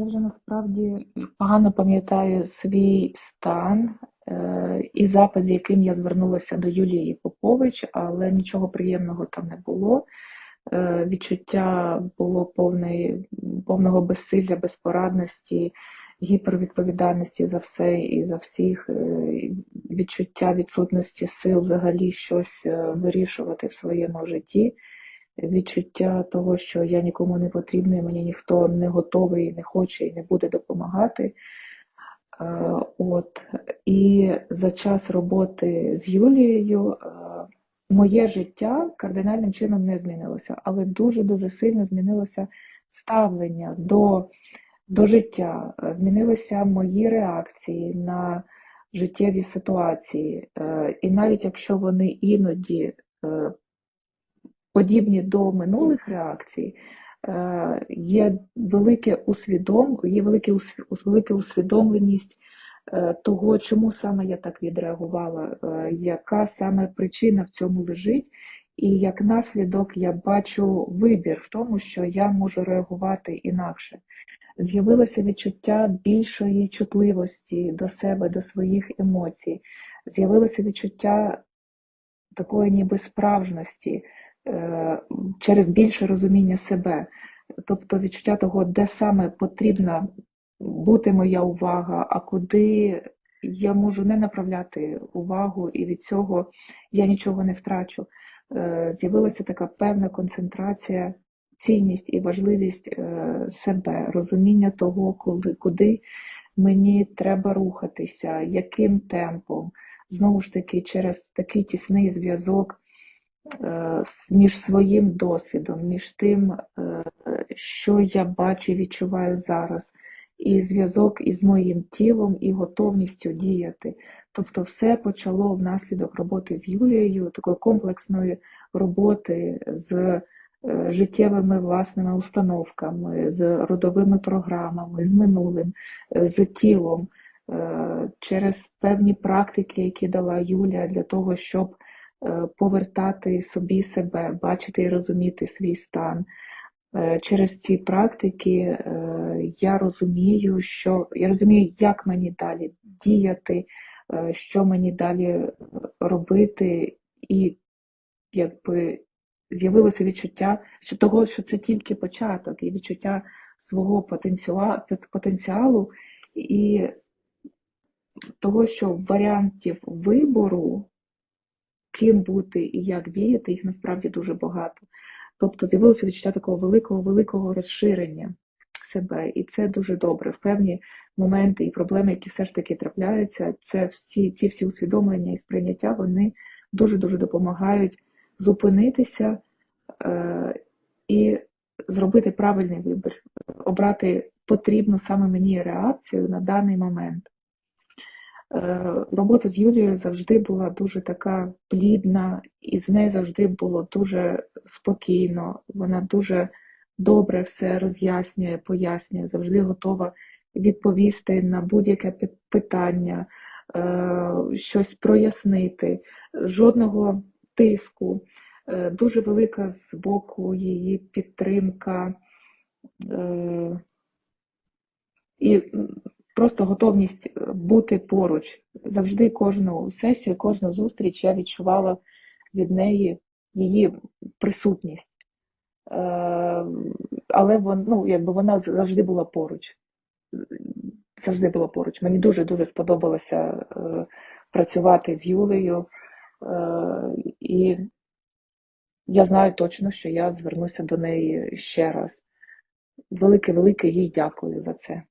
Я вже насправді погано пам'ятаю свій стан е, і запит, з яким я звернулася до Юлії Попович, але нічого приємного там не було. Е, Відчуття було повної, повного безсилля, безпорадності, гіпервідповідальності за все і за всіх, е, відчуття відсутності сил взагалі щось е, вирішувати в своєму житті відчуття того, що я нікому не потрібний, мені ніхто не готовий, не хоче і не буде допомагати. Е, от. І за час роботи з Юлією е, моє життя кардинальним чином не змінилося, але дуже-дуже сильно змінилося ставлення до, до життя, е, змінилися мої реакції на життєві ситуації. І навіть якщо вони іноді подібні до минулих реакцій, е, є велике усвідом, є велике, велика усвідомленість е, того, чому саме я так відреагувала, е, яка саме причина в цьому лежить. І як наслідок я бачу вибір в тому, що я можу реагувати інакше. З'явилося відчуття більшої чутливості до себе, до своїх емоцій, з'явилося відчуття такої ніби справжності, через більше розуміння себе, тобто відчуття того, де саме потрібна бути моя увага, а куди я можу не направляти увагу, і від цього я нічого не втрачу. Е, з'явилася така певна концентрація, цінність і важливість е, себе, розуміння того, коли, куди мені треба рухатися, яким темпом. Знову ж таки, через такий тісний зв'язок Е, між своїм досвідом, між тим, е, що я бачу і відчуваю зараз, і зв'язок із моїм тілом і готовністю діяти. Тобто, все почало внаслідок роботи з Юлією, такої комплексної роботи з е, життєвими власними установками, з родовими програмами, з минулим, з тілом, через певні практики, які дала Юлія для того, щоб Е, повертати собі себе, бачити і розуміти свій стан. Е, через ці практики е, я розумію, що я розумію, як мені далі діяти, що мені далі робити, і якби з'явилося відчуття що того, що це тільки початок, і відчуття свого потенціалу, і того, що варіантів вибору ким бути і як діяти, їх насправді дуже багато. Тобто з'явилося відчуття такого великого-великого розширення себе, і це дуже добре. В певні моменти і проблеми, які все ж таки трапляються, це всі ці всі усвідомлення і сприйняття, вони дуже-дуже допомагають зупинитися е, і зробити правильний вибір, обрати потрібну саме мені реакцію на даний момент. Е, робота з Юлією завжди була дуже така плідна, і з нею завжди було дуже спокійно. Вона дуже добре все роз'яснює, пояснює, завжди готова відповісти на будь-яке питання, е, щось прояснити, жодного тиску, е, дуже велика з боку її підтримка. І просто готовність е, бути поруч. Завжди кожну сесію, кожну зустріч я відчувала від неї її присутність. Е, але вон, ну, якби вона завжди була поруч. Завжди була поруч. Мені дуже-дуже сподобалося е, працювати з Юлею. І я знаю точно, що я звернуся до неї ще раз. Велике-велике їй дякую за це.